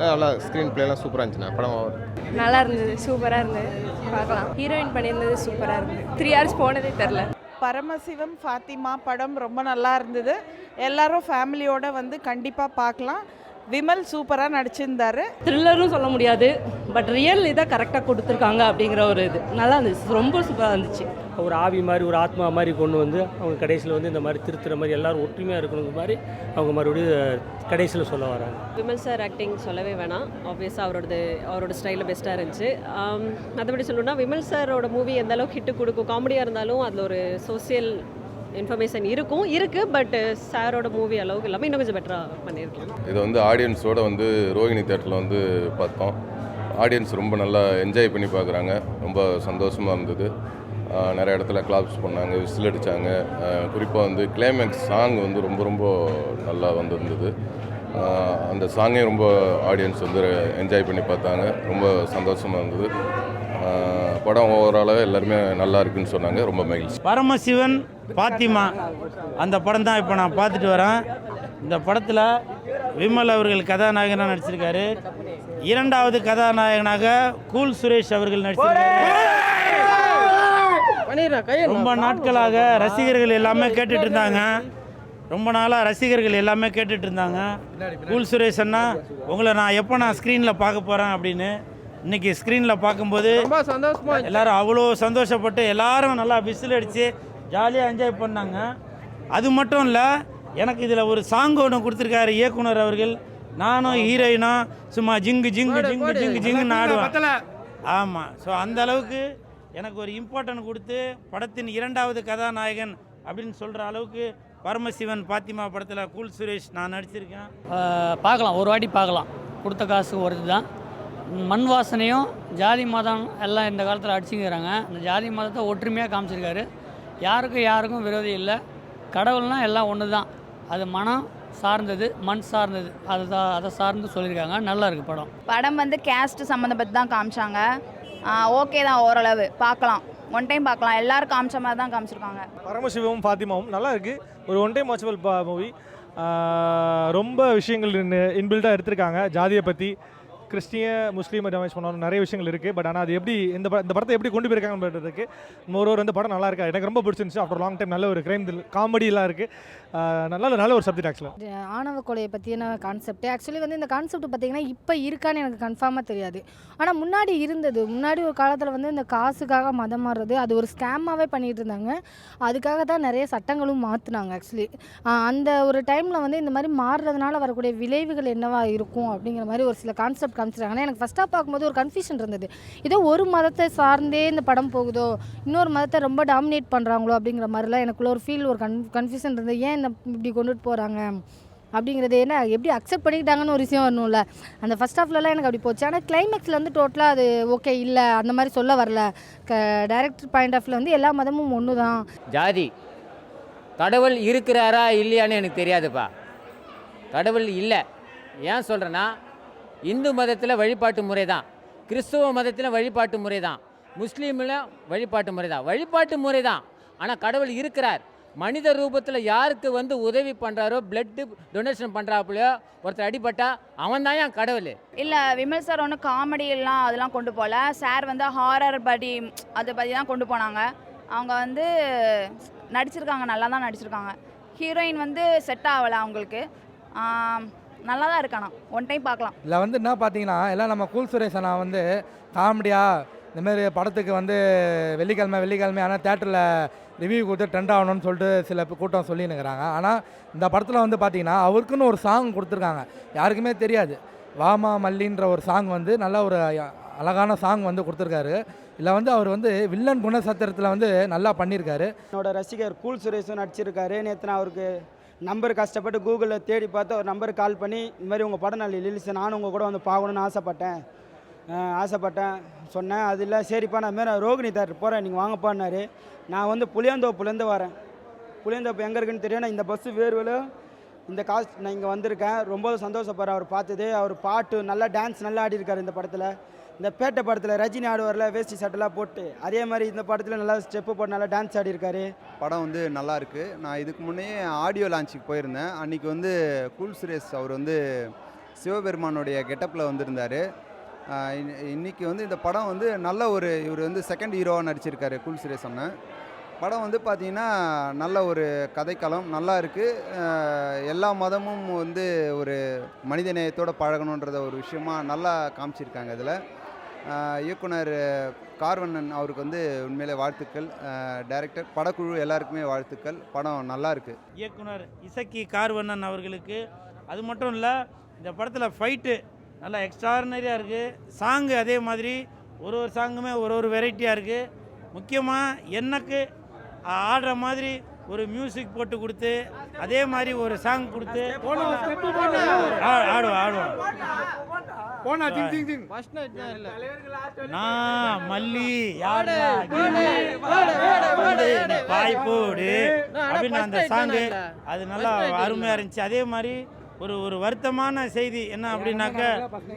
நல்லா ஸ்க்ரீன் பிளேலாம் சூப்பராக இருந்துச்சுண்ணா. படம் நல்லா இருந்தது சூப்பராக இருந்தது. பார்க்கலாம். ஹீரோயின் பண்ணியிருந்தது சூப்பராக இருந்தது. த்ரீ ஹவர்ஸ் போனதே தெரில பரமசிவம் ஃபாத்திமா படம் ரொம்ப நல்லா இருந்தது. எல்லாரும் ஃபேமிலியோட வந்து கண்டிப்பாக பார்க்கலாம். விமல் சூப்பராக நடிச்சிருந்தாரு. த்ரில்லரும் சொல்ல முடியாது பட் ரியல் இதை கரெக்டாக கொடுத்துருக்காங்க அப்படிங்கிற ஒரு இது. நல்லா இருந்துச்சு ரொம்ப சூப்பராக இருந்துச்சு. ஒரு ஆவி மாதிரி ஒரு ஆத்மா மாதிரி கொண்டு வந்து அவங்க கடைசியில் வந்து இந்த மாதிரி திருத்துற மாதிரி எல்லாரும் ஒற்றுமையாக இருக்கணுங்கிற மாதிரி அவங்க மறுபடியும் கடைசியில் சொல்ல வராங்க. விமல் சார் ஆக்டிங் சொல்லவே வேணாம். ஆப்வியஸாக அவரோடது அவரோட ஸ்டைலில் பெஸ்ட்டாக இருந்துச்சு. மற்றபடி சொல்லணும்னா விமல் சாரோட மூவி எந்த அளவுக்கு ஹிட்டு கொடுக்கும் காமெடியாக இருந்தாலும் அதில் ஒரு சோசியல் இன்ஃபர்மேஷன் இருக்கும் இருக்குது பட் சாரோட மூவி அளவுக்கு இல்லாமல் இன்னும் கொஞ்சம் பெட்டராக பண்ணியிருக்கலாம். இதை வந்து ஆடியன்ஸோட வந்து ரோஹிணி தேட்டரில் வந்து பார்த்தோம். ஆடியன்ஸ் ரொம்ப நல்லா என்ஜாய் பண்ணி பார்க்குறாங்க. ரொம்ப சந்தோஷமாக இருந்தது. நிறைய இடத்துல கிளாப்ஸ் பண்ணாங்க விசில் அடித்தாங்க குறிப்பாக வந்து கிளைமேக்ஸ் சாங் வந்து ரொம்ப ரொம்ப நல்லா வந்திருந்தது. அந்த சாங்கே ரொம்ப ஆடியன்ஸ் வந்து என்ஜாய் பண்ணி பார்த்தாங்க. ரொம்ப சந்தோஷமாக இருந்தது. படம் ஓவராலாக எல்லாருமே நல்லா இருக்குன்னு சொன்னாங்க. ரொம்ப மகிழ்ச்சி. பரமசிவன் பாத்திமா அந்த படம் தான் இப்போ நான் பார்த்துட்டு வரேன். இந்த படத்தில் விமல் அவர்கள் கதாநாயகனாக நடிச்சிருக்காரு. இரண்டாவது கதாநாயகனாக கூல் சுரேஷ் அவர்கள் நடிச்சிருக்காரு. ரொம்ப நாட்களாக ரசிகர்கள் எல்லாமே கேட்டுட்டு இருந்தாங்க. ரொம்ப நாளாக ரசிகர்கள் எல்லாமே கேட்டுட்டு இருந்தாங்க. கூல் சுரேஷ் அண்ணா உங்களை நான் எப்போ நான் ஸ்க்ரீனில் பார்க்க போகிறேன் அப்படின்னு. இன்னைக்கு ஸ்க்ரீனில் பார்க்கும்போது எல்லாரும் அவ்வளோ சந்தோஷப்பட்டு எல்லாரும் நல்லா விசில் அடித்து ஜாலியாக என்ஜாய் பண்ணாங்க. அது மட்டும் இல்லை எனக்கு இதில் ஒரு சாங் ஒன்று கொடுத்துருக்காரு இயக்குனர் அவர்கள். நானும் ஹீரோயினும் சும்மா ஜிங்கு ஜிங்கு ஜிங்கு ஜிங்கு ஜிங்குன்னு ஆடுவேன் ஆமாம் ஸோ அந்த அளவுக்கு எனக்கு ஒரு இம்பார்ட்டன்ட் கொடுத்து படத்தின் இரண்டாவது கதாநாயகன் அப்படின்னு சொல்கிற அளவுக்கு பரமசிவன் பாத்திமா படத்தில் கூல் சுரேஷ் நான் நடிச்சிருக்கேன். பார்க்கலாம். ஒரு வாட்டி பார்க்கலாம். கொடுத்த காசு ஒருது தான். மண் வாசனையும் ஜாதி மதம் எல்லாம் இந்த காலத்தில் அடிச்சுங்கிறாங்க. அந்த ஜாதி மதத்தை ஒற்றுமையாக காமிச்சிருக்காரு. யாருக்கும் யாருக்கும் விரோதி இல்லை. கடவுள்னா எல்லாம் ஒன்று தான் அது மனம் சார்ந்தது மண் சார்ந்தது. அதை தான் அதை சார்ந்து சொல்லியிருக்காங்க. நல்லா இருக்குது படம். படம் வந்து கேஸ்ட் சம்மந்தப்பட்டு தான் காமிச்சாங்க. ஓகே தான் ஓரளவு. பார்க்கலாம். ஒன் டைம் பார்க்கலாம். எல்லாரும் காமிச்ச மாதிரி தான் காமிச்சிருக்காங்க. பரமசிவமும் ஃபாத்திமாவும் நல்லா இருக்கு. ஒரு ஒன் டைம் வாட்சபிள் மூவி ரொம்ப விஷயங்கள் இன்பில்டாக எடுத்திருக்காங்க. ஜாதியை பற்றி கிறிஸ்டிய முஸ்லீம் டேமேஜ் பண்ணணும் நிறைய விஷயங்கள் இருக்குது பட் ஆனால் அது எப்படி இந்த இந்த படத்தை எப்படி கொண்டு போயிருக்காங்க ஒரு ஒரு இந்த படம் நல்லா இருக்கா? எனக்கு ரொம்ப பிடிச்சிருந்துச்சு. ஆஃப்டர் லாங் டைம் நல்ல ஒரு கிரைம் காமெடியெலாம் இருக்குது நல்ல நல்ல ஒரு சப்ஜெக்ட் ஆக்சுவலாக ஆணவ கொலையை பற்றின கான்செப்ட் ஆக்சுவலி வந்து இந்த கான்செப்ட் பார்த்தீங்கன்னா இப்போ இருக்கான்னு எனக்கு கன்ஃபார்மாக தெரியாது. ஆனால் முன்னாடி இருந்தது. முன்னாடி ஒரு காலத்தில் வந்து இந்த காசுக்காக மதம் மாறுறது அது ஒரு ஸ்கேமாகவே பண்ணிகிட்டு இருந்தாங்க. அதுக்காக தான் நிறைய சட்டங்களும் மாற்றினாங்க ஆக்சுவலி அந்த ஒரு டைமில் வந்து இந்த மாதிரி மாறுறதுனால வரக்கூடிய விளைவுகள் என்னவாக இருக்கும் அப்படிங்கிற மாதிரி ஒரு சில கான்செப்ட் காமிச்சிருக்காங்க எனக்கு ஃபஸ்ட்டாக பார்க்கும்போது ஒரு கன்ஃபியூஷன் இருந்தது. ஏதோ ஒரு மதத்தை சார்ந்தே இந்த படம் போகுதோ இன்னொரு மதத்தை ரொம்ப டாமினேட் பண்ணுறாங்களோ அப்படிங்கிற மாதிரிலாம் எனக்குள்ள ஒரு ஃபீல் ஒரு கன் கன்ஃபியூஷன் இருந்தது. ஏன் இந்த இப்படி கொண்டுட்டு போகிறாங்க அப்படிங்கிறது என்ன எப்படி அக்செப்ட் பண்ணிக்கிட்டாங்கன்னு ஒரு விஷயம் வரணும்ல. அந்த ஃபஸ்ட் ஹாஃப்லலாம் எனக்கு அப்படி போச்சு. ஆனால் கிளைமேக்ஸில் வந்து டோட்டலாக அது ஓகே இல்லை அந்த மாதிரி சொல்ல வரல. க டைரக்டர் பாயிண்ட் ஆஃப்ல வந்து எல்லா மதமும் ஒன்று தான் ஜாதி கடவுள் இருக்கிறாரா இல்லையான்னு எனக்கு தெரியாதுப்பா. கடவுள் இல்லை. ஏன் சொல்கிறேன்னா இந்து மதத்தில் வழிபாட்டு முறை தான் கிறிஸ்துவ மதத்தில் வழிபாட்டு முறை தான் முஸ்லீமில் வழிபாட்டு முறை தான் வழிபாட்டு முறை தான் ஆனால் கடவுள் இருக்கிறார். மனித ரூபத்தில் யாருக்கு வந்து உதவி பண்ணுறாரோ பிளட்டு டொனேஷன் பண்ணுறாப்புலையோ ஒருத்தர் அடிபட்டா அவன் தான் என் கடவுள்? இல்லை விமல் சார் ஒன்றும் காமெடியெல்லாம் அதெல்லாம் கொண்டு போகல சார் வந்து ஹாரர் படி அதை பற்றி தான் கொண்டு போனாங்க. அவங்க வந்து நடிச்சிருக்காங்க நல்லா தான் நடிச்சிருக்காங்க. ஹீரோயின் வந்து செட் ஆகலை அவங்களுக்கு. நல்லா தான் இருக்கானா ஒன் டைம் பார்க்கலாம். இதில் வந்து என்ன பார்த்தீங்கன்னா எல்லாம் நம்ம கூல் சுரேஷ் அண்ணா வந்து காமெடியாக இந்தமாரி படத்துக்கு வந்து வெள்ளிக்கிழமை வெள்ளிக்கிழமை ஆனால் தேட்டரில் ரிவ்யூ கொடுத்து ட்ரெண்ட் ஆகணும்னு சொல்லிட்டு சில கூட்டம் சொல்லினுக்கிறாங்க ஆனால் இந்த படத்தில் வந்து பார்த்தீங்கன்னா அவருக்குன்னு ஒரு சாங் கொடுத்துருக்காங்க. யாருக்குமே தெரியாது. வாமா மல்லின்ற ஒரு சாங் வந்து நல்ல ஒரு அழகான சாங் வந்து கொடுத்துருக்காரு. இதில் வந்து அவர் வந்து வில்லன் குணசத்திரத்தில் வந்து நல்லா பண்ணியிருக்காரு என்னோட ரசிகர் கூல் சுரேஷும் நடிச்சிருக்காரு. நேற்று நான் அவருக்கு நம்பர் கஷ்டப்பட்டு கூகுளில் தேடி பார்த்து ஒரு நம்பருக்கு கால் பண்ணி இந்த மாதிரி உங்கள் படம் நாள் ரிலீஸ் நானும் உங்கள் கூட வந்து பார்க்கணுன்னு ஆசைப்பட்டேன். ஆசைப்பட்டேன். சொன்னேன் அது இல்லை சரிப்பா நான் மாரி ரோகிணி தேட்டர் போகிறேன் நீங்கள் வாங்கப்பான்னாரு. நான் வந்து புளியந்தோப்புலேருந்து வரேன். புளியந்தோப்பு எங்கே இருக்குன்னு தெரியும் நான் இந்த பஸ்ஸு வேர்வில் இந்த காசு நான் இங்கே வந்திருக்கேன். ரொம்ப சந்தோஷப்படுறேன் அவர் பார்த்தது. அவர் பாட்டு நல்லா டான்ஸ் நல்லா ஆடிருக்காரு இந்த படத்தில். இந்த பேட்டை படத்தில் ரஜினி ஆடுவார்ல வேஷ்டி சட்டெல்லாம் போட்டு. அதே மாதிரி இந்த படத்தில் நல்லா ஸ்டெப்பு போட்டு நல்லா டான்ஸ் ஆடிருக்காரு படம் வந்து நல்லா இருக்குது நான் இதுக்கு முன்னே ஆடியோ லான்ச்சுக்கு போயிருந்தேன். அன்னைக்கு வந்து கூல் சுரேஷ் அவர் வந்து சிவபெருமானுடைய கெட்டப்பில் வந்திருந்தார். இன்னைக்கு வந்து இந்த படம் வந்து நல்ல ஒரு இவர் வந்து செகண்ட் ஹீரோவாக நடிச்சிருக்காரு கூல் சுரேஷ் அண்ணன். படம் வந்து பார்த்திங்கன்னா நல்ல ஒரு கதைக்களம் நல்லா இருக்குது எல்லா மதமும் வந்து ஒரு மனிதநேயத்தோடு பழகணுன்றத ஒரு விஷயமா நல்லா காமிச்சிருக்காங்க இதில். இயக்குனர் கார்வண்ணன் அவருக்கு வந்து உண்மையிலே வாழ்த்துக்கள். டைரக்டர் படக்குழு எல்லாருக்குமே வாழ்த்துக்கள். படம் நல்லா இருக்குது இயக்குனர் இசக்கி கார்வண்ணன் அவர்களுக்கு அது மட்டும் இல்லை இந்த படத்தில் ஃபைட்டு நல்லா எக்ஸ்ட்ரானரியாக இருக்குது சாங்கு அதே மாதிரி ஒரு ஒரு சாங்குமே ஒரு ஒரு வெரைட்டியாக இருக்குது முக்கியமாக எனக்கு ஆடுற மாதிரி ஒரு மியூசிக் போட்டு கொடுத்து அதே மாதிரி ஒரு சாங் கொடுத்து ஆ- ஆடுவோம் ஆடுவோம் ஃபர்ஸ்ட் நைட் தான் இல்லை. நான் மல்லி நீ பாய் போடு. அப்படின்னு அந்த சாங்கு அது நல்லா அருமையாக இருந்துச்சு. அதே மாதிரி ஒரு ஒரு வருத்தமான செய்தி என்ன அப்படின்னாக்க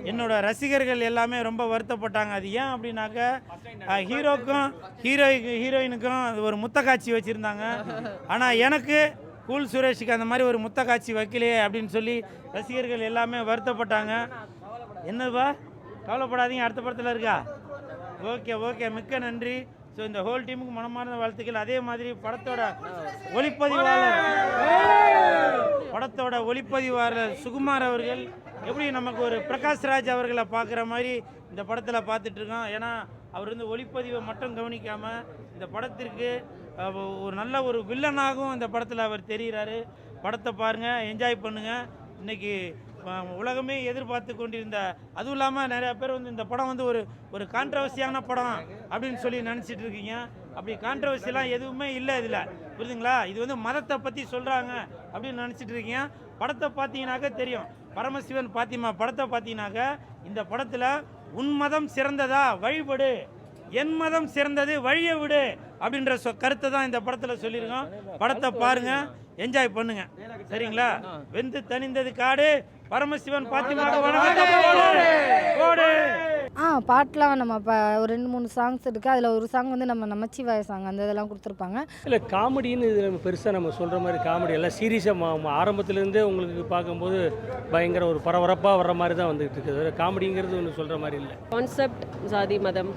என்னோட ரசிகர்கள் எல்லாமே ரொம்ப வருத்தப்பட்டாங்க. அது ஏன் அப்படின்னாக்க ஹீரோக்கும் ஹீரோய்க்கு ஹீரோயினுக்கும் அது ஒரு முத்த காட்சி வச்சுருந்தாங்க. ஆனால் எனக்கு கூல் சுரேஷுக்கு அந்த மாதிரி ஒரு முத்த காட்சி வைக்கலையே அப்படின்னு சொல்லி ரசிகர்கள் எல்லாமே வருத்தப்பட்டாங்க. என்னப்பா கவலைப்படாதீங்க அடுத்த படத்தில் இருக்கா? ஓகே ஓகே மிக்க நன்றி. ஸோ இந்த ஹோல் டீமுக்கு மனமார்ந்த வாழ்த்துக்கள். அதே மாதிரி படத்தோட ஒளிப்பதிவாளர். படத்தோட ஒளிப்பதிவாளர் சுகுமார் அவர்கள். எப்படி நமக்கு ஒரு பிரகாஷ் ராஜ் அவர்களை பார்க்குற மாதிரி இந்த படத்தில் பார்த்துட்ருக்கோம் ஏன்னா அவர் வந்து ஒளிப்பதிவை மட்டும் கவனிக்காமல் இந்த படத்திற்கு ஒரு நல்ல ஒரு வில்லனாகவும் இந்த படத்தில் அவர் தெரிகிறாரு படத்தை பாருங்கள் என்ஜாய் பண்ணுங்கள் இன்றைக்கி உலகமே எதிர்பார்த்து கொண்டிருந்த அதுவும் இல்லாமல் நிறைய பேர் வந்து இந்த படம் வந்து ஒரு ஒரு கான்ட்ரவர்சியான படம் அப்படின்னு சொல்லி நினச்சிட்டு இருக்கீங்க. அப்படி கான்ட்ரவர்சிலாம் எதுவுமே இல்லை இதில். புரியுதுங்களா? இது வந்து மதத்தை பற்றி சொல்கிறாங்க அப்படின்னு நினச்சிட்டு இருக்கீங்க. படத்தை பார்த்தீங்கன்னாக்க தெரியும். பரமசிவன் பாத்திமா படத்தை பார்த்தீங்கன்னாக்க இந்த படத்தில் உன் மதம் சிறந்ததா வழிபடு. என் மதம் சிறந்தது வழியை விடு அப்படின்ற சொ கருத்தை தான் இந்த படத்தில் சொல்லியிருக்கோம். படத்தை பாருங்க. என்ஜாய் பண்ணுங்க. சரிங்களா? வெந்து தணிந்தது காடு. பரமசிவன் ஆ பாட்டெலாம் நம்ம இப்போ ஒரு ரெண்டு மூணு சாங்ஸ் இருக்குது அதில் ஒரு சாங் வந்து நம்ம நமச்சிவாய சாங் அந்த இதெல்லாம் கொடுத்துருப்பாங்க. இல்லை காமெடின்னு இது நம்ம பெருசாக நம்ம சொல்கிற மாதிரி காமெடி எல்லாம் சீரியஸாக ஆரம்பத்துலேருந்தே உங்களுக்கு பார்க்கும்போது பயங்கர ஒரு பரபரப்பாக வர்ற மாதிரி தான் வந்துகிட்டு இருக்குது. காமெடிங்கிறது ஒன்று சொல்கிற மாதிரி இல்லை. கான்செப்ட் ஜாதி மதம்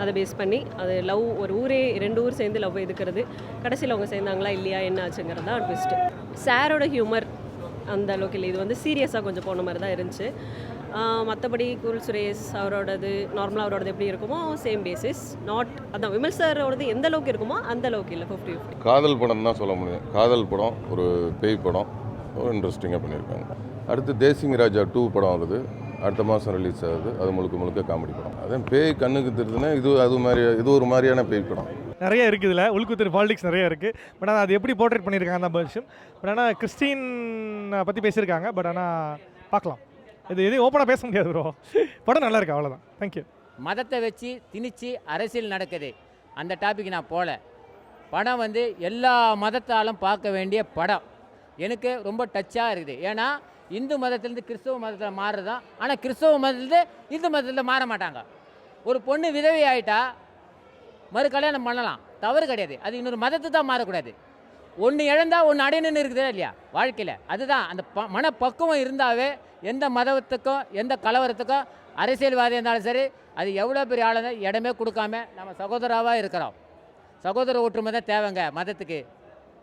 அதை பேஸ் பண்ணி அது லவ் ஒரு ஊரே ரெண்டு ஊர் சேர்ந்து லவ் எதுக்கிறது கடைசியில் அவங்க சேர்ந்தாங்களா இல்லையா என்ன ஆச்சுங்கிறது தான் ட்விஸ்ட்டு சாரோட ஹியூமர் அந்த அளவுக்கு இல்லை. இது வந்து சீரியஸாக கொஞ்சம் போன மாதிரி தான் இருந்துச்சு. மற்றபடி கூல் சுரேஷ் அவரோடது நார்மலாக அவரோடது எப்படி இருக்குமோ சேம் பேசிஸ் நாட் அதான் விமல் சாரோடது எந்த அளவுக்கு இருக்குமோ அந்த அளவுக்கு இல்லை. ஃபிஃப்டி ஃபிஃப்டி காதல் படம் தான் சொல்ல முடியும். காதல் படம் ஒரு பேய் படம் ஒரு இன்ட்ரெஸ்டிங்காக பண்ணியிருக்காங்க. அடுத்து தேசிங் ராஜா டூ படம் வருது. அடுத்த மாதம் ரிலீஸ் ஆகுது. அது முழுக்க முழுக்க காமெடி படம். அதே பேய் கண்ணுக்கு தெரிதுன்னா இது அது மாதிரி இது ஒரு மாதிரியான பேய் படம். நிறைய இருக்குது இதில். உள்குத்தர் பாலிடிக்ஸ் நிறைய இருக்குது பட் ஆனால் அது எப்படி போர்ட்ரேட் பண்ணியிருக்காங்க அந்த விஷயம் பட் ஆனால் கிறிஸ்டின் பற்றி பேசியிருக்காங்க. பட் ஆனால் பார்க்கலாம். இது எதுவும் ஓப்பனாக பேச முடியாது ப்ரோ படம் நல்லா இருக்கு அவ்வளோதான் தேங்க்யூ மதத்தை வச்சு திணிச்சு அரசியல் நடக்குது. அந்த டாபிக் நான் போகல படம் வந்து எல்லா மதத்தாலும் பார்க்க வேண்டிய படம். எனக்கு ரொம்ப டச்சாக இருக்குது. ஏன்னா இந்து மதத்துலேருந்து கிறிஸ்தவ மதத்தில் மாறுதான் ஆனால் கிறிஸ்தவ மதத்துலேருந்து இந்து மதத்தில் மாற மாட்டாங்க. ஒரு பொண்ணு விதவை ஆகிட்டா மறு கல்யாணம் பண்ணலாம். தவறு கிடையாது. அது இன்னொரு மதத்தை தான் மாறக்கூடாது. ஒன்று இழந்தால் ஒன்று அடையணும்னு இருக்குதா இல்லையா? வாழ்க்கையில். அதுதான். அந்த ப மனப்பக்குவம் இருந்தாவே எந்த மதத்துக்கும் எந்த கலவரத்துக்கும் அரசியல்வாதி இருந்தாலும் சரி அது எவ்வளோ பெரிய ஆளுங்க இடமே கொடுக்காம நம்ம சகோதராவாக இருக்கிறோம். சகோதர ஒற்றுமை தான் தேவைங்க மதத்துக்கு.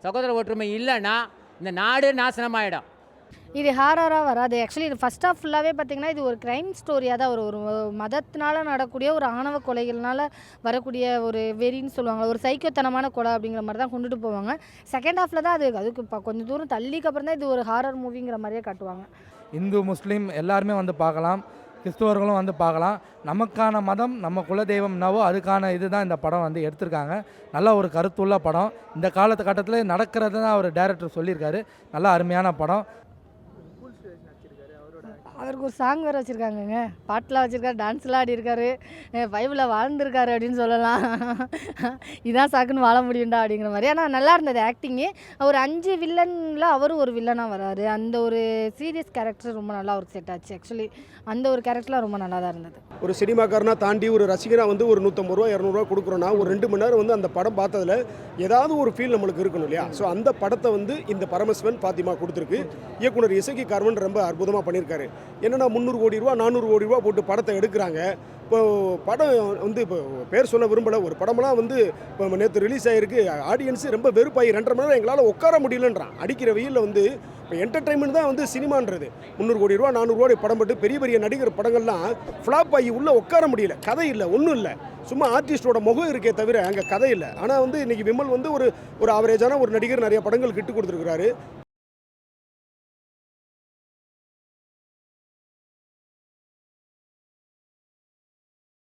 சகோதர ஒற்றுமை இல்லைன்னா இந்த நாடு நாசனமாயிடும். இது ஹாரராக வராது. ஆக்சுவலி இது ஃபஸ்ட் ஆஃப் ஃபுல்லாகவே பார்த்தீங்கன்னா இது ஒரு க்ரைம் ஸ்டோரியாக தான் ஒரு ஒரு மதத்தினால நடக்கூடிய ஒரு ஆணவ கொலைகள்னால வரக்கூடிய ஒரு வெறின்னு சொல்லுவாங்க. ஒரு சைக்கோத்தனமான கொலை அப்படிங்கிற மாதிரி தான் கொண்டுட்டு போவாங்க. செகண்ட் ஹாஃபில் தான் அது அதுக்கு இப்போ கொஞ்சம் தூரம் தள்ளிக்கு அப்புறம் தான் இது ஒரு ஹாரர் மூவிங்கிற மாதிரியே காட்டுவாங்க. இந்து முஸ்லீம் எல்லாருமே வந்து பார்க்கலாம். கிறிஸ்துவர்களும் வந்து பார்க்கலாம். நமக்கான மதம் நம்ம குலதெய்வம் என்னவோ அதுக்கான இதுதான் இந்த படம் வந்து எடுத்திருக்காங்க. நல்ல ஒரு கருத்துள்ள படம். இந்த காலத்து கட்டத்தில் நடக்கிறது தான் அவர் டேரக்டர் சொல்லியிருக்காரு. நல்ல அருமையான படம். அவருக்கு ஒரு சாங் வேறு வச்சுருக்காங்கங்க. பாட்டெலாம் வச்சுருக்காரு டான்ஸ்லாம் ஆடியிருக்காரு பைபிளில் வாழ்ந்திருக்காரு அப்படின்னு சொல்லலாம். இதான் சாக்குன்னு வாழ முடியும்டா அப்படிங்கிற மாதிரி. ஆனால் நல்லா இருந்தது ஆக்டிங்கு ஒரு அஞ்சு வில்லனில் அவரும் ஒரு வில்லனாக வராரு. அந்த ஒரு சீரியஸ் கேரக்டர் ரொம்ப நல்லா அவருக்கு செட் ஆச்சு. ஆக்சுவலி அந்த ஒரு கேரக்டர்லாம் ரொம்ப நல்லா தான் இருந்தது. ஒரு சினிமாக்காரனா தாண்டி ஒரு ரசிகனாக வந்து ஒரு நூற்றம்பது ரூபா இரநூறுவா கொடுக்குறோன்னா ஒரு ரெண்டு மணி நேரம் வந்து அந்த படம் பார்த்ததில் ஏதாவது ஒரு ஃபீல் நம்மளுக்கு இருக்கணும் இல்லையா? ஸோ அந்த படத்தை வந்து இந்த பரமசிவன் பாத்திமா கொடுத்துருக்கு. இயக்குனர் இசைக்கு கார்வன் ரொம்ப அற்புதமாக பண்ணியிருக்காரு. என்னென்னா முந்நூறு கோடி ரூபா நானூறு கோடி ரூபா போட்டு படத்தை எடுக்கிறாங்க. இப்போ படம் வந்து இப்போ பேர் சொல்ல விரும்பலை. ஒரு படமெல்லாம் வந்து இப்போ நேற்று ரிலீஸ் ஆகிருக்கு ஆடியன்ஸு ரொம்ப வெறுப்பாகி ரெண்டரை மணி நேரம் எங்களால் உட்கார முடியலன்றான். அடிக்கிற வெயிலில் வந்து இப்போ என்டர்டைன்மெண்ட் தான் வந்து சினிமான்றது. முந்நூறு கோடி ரூபா நானூறு ரூபாய் படம் போட்டு பெரிய பெரிய நடிகர் படங்கள்லாம் ஃப்ளாப் ஆகி உள்ளே உட்கார முடியல. கதை இல்லை ஒன்றும் இல்லை. சும்மா ஆர்டிஸ்டோட முகம் இருக்கே தவிர அங்கே கதை இல்லை. ஆனால் வந்து இன்றைக்கி விமல் வந்து ஒரு ஒரு ஆவரேஜான ஒரு நடிகர் நிறைய படங்கள் கிட்டு கொடுத்துருக்குறாரு.